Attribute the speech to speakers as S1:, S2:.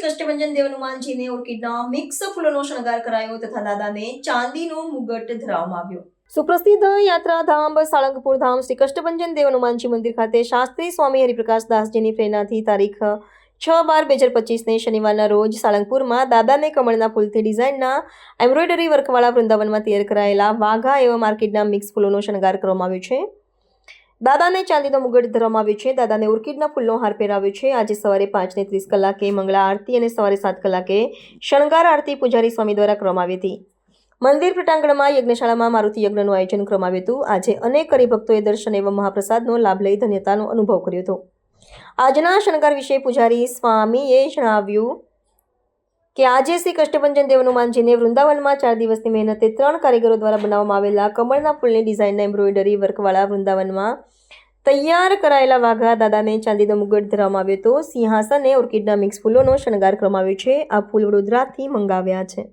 S1: કષ્ટભંજન દેવ હનુમાનજીને ઓર્કિડના મિક્સ ફૂલોનો શણગાર કરાયો તથા દાદાને ચાંદીનો મુગટ ધરાવવામાં આવ્યો. સુપ્રસિદ્ધ યાત્રાધામ સાળંગપુર ધામ શ્રી કષ્ટભંજન દેવ હનુમાનજી મંદિર ખાતે શાસ્ત્રી સ્વામી હરિપ્રકાશ દાસજીની પ્રેરણાથી તારીખ છ બાર બે હજાર પચીસને શનિવારના રોજ સાળંગપુરમાં દાદાને કમળના ફૂલથી ડિઝાઇનના એમ્બ્રોઇડરી વર્કવાળા વૃંદાવનમાં તૈયાર કરાયેલા વાઘા એવા માર્કેટના મિક્સ ફૂલોનો શણગાર કરવામાં આવ્યો છે. દાદાને ચાંદીનો મુગટ ધરવામાં આવ્યો છે. દાદાને ઓર્કિડના ફૂલનો હાર પહેરાવ્યો છે. આજે સવારે પાંચને ત્રીસ કલાકે મંગળા આરતી અને સવારે સાત કલાકે શણગાર આરતી પૂજારી સ્વામી દ્વારા કરવામાં આવી હતી. મંદિર પ્રટાંગણમાં યજ્ઞશાળામાં મારુતિ યજ્ઞનું આયોજન કરવામાં આવ્યું હતું. આજે અનેક હરિભક્તોએ દર્શન એવં મહાપ્રસાદનો લાભ લઈ ધન્યતાનો અનુભવ કર્યો હતો. આજના શણગાર વિશે પૂજારી સ્વામીએ જણાવ્યું કે આજે શ્રી કષ્ટભંજન દેવ હનુમાનજીને વૃંદાવનમાં ચાર દિવસની મહેનતે ત્રણ કારીગરો દ્વારા બનાવવામાં આવેલા કમળના ફૂલની ડિઝાઇનના એમ્બ્રોઇડરી વર્કવાળા વૃંદાવનમાં તૈયાર કરાયેલા વાઘા દાદાને ચાંદીનો મુગટ ધરવામાં આવ્યો હતો. સિંહાસને ઓર્કિડના મિક્સ ફૂલોનો શણગાર કરવામાં આવ્યો છે. આ ફૂલ વડોદરાથી મંગાવ્યા છે.